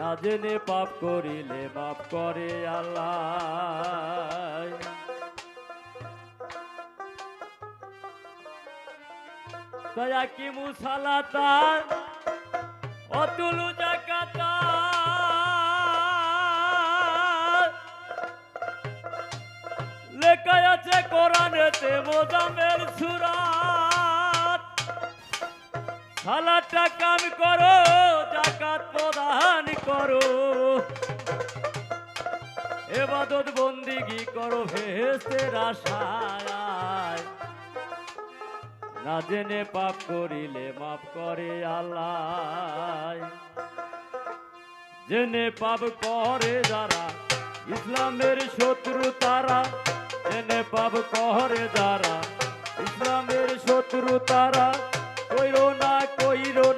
না জেনে পাপ করিলে মাপ করে আল্লাহ। দয়া কি মুসালাতা, অতুলু জাকাতা। লেখায় আছে কোরআনেতে মোজামের সুরাত সালাটা কাম করো, জাকাত প্রদান করো। এবাদত বন্দিগি করো ভেস্তের আশায়। না জেনে পাপ করিলে মাফ করে আল্লাহ। জেনে পাপ করে যারা, ইসলামের শত্রু তারা। জেনে পাপ করে যারা, ইসলামের শত্রু তারা। কইরো না কইরো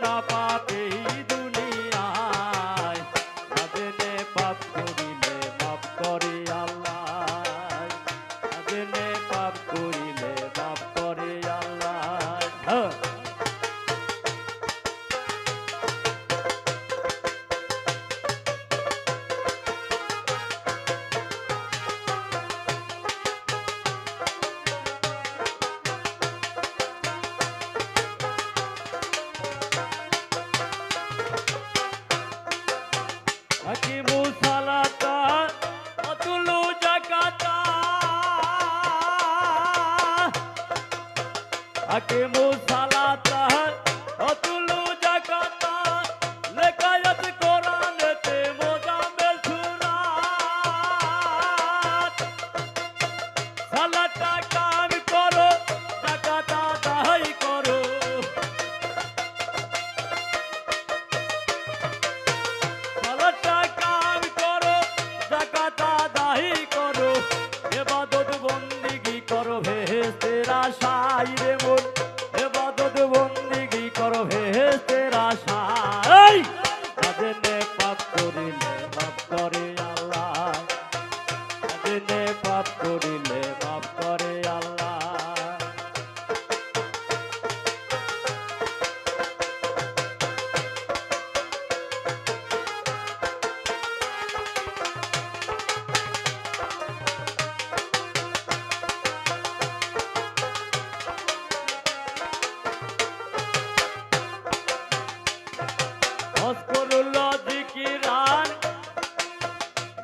হাকিমু সালাতা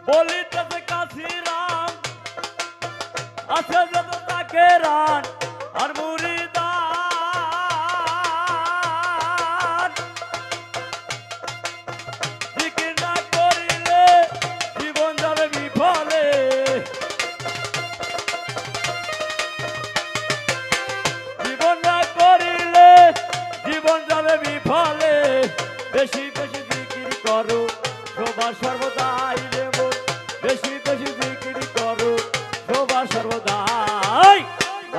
বলিতেছে কাশিরাম আছে যত তাকে রান আর মুরিদান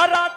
সারা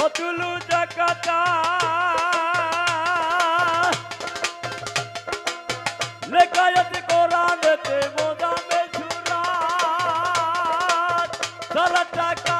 অতুলু জগতা লেখায়ত কোরআনতে মোদাবে ঝুরা সারা টাকা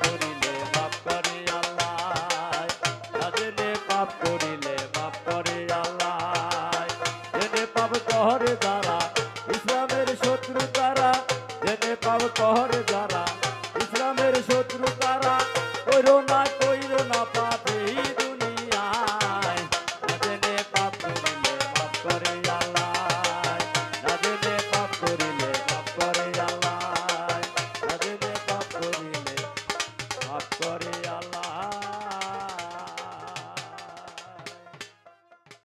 করিলে মাপ করে আল্লাহ। সাজনে পাপ করিলে মাপ করে আল্লাহ। জেনে পাপ কহর দ্বারা ইসলামের শত্রু তারা জেনে পাপ কহর দ্বারা ইসলামের শত্রু তারা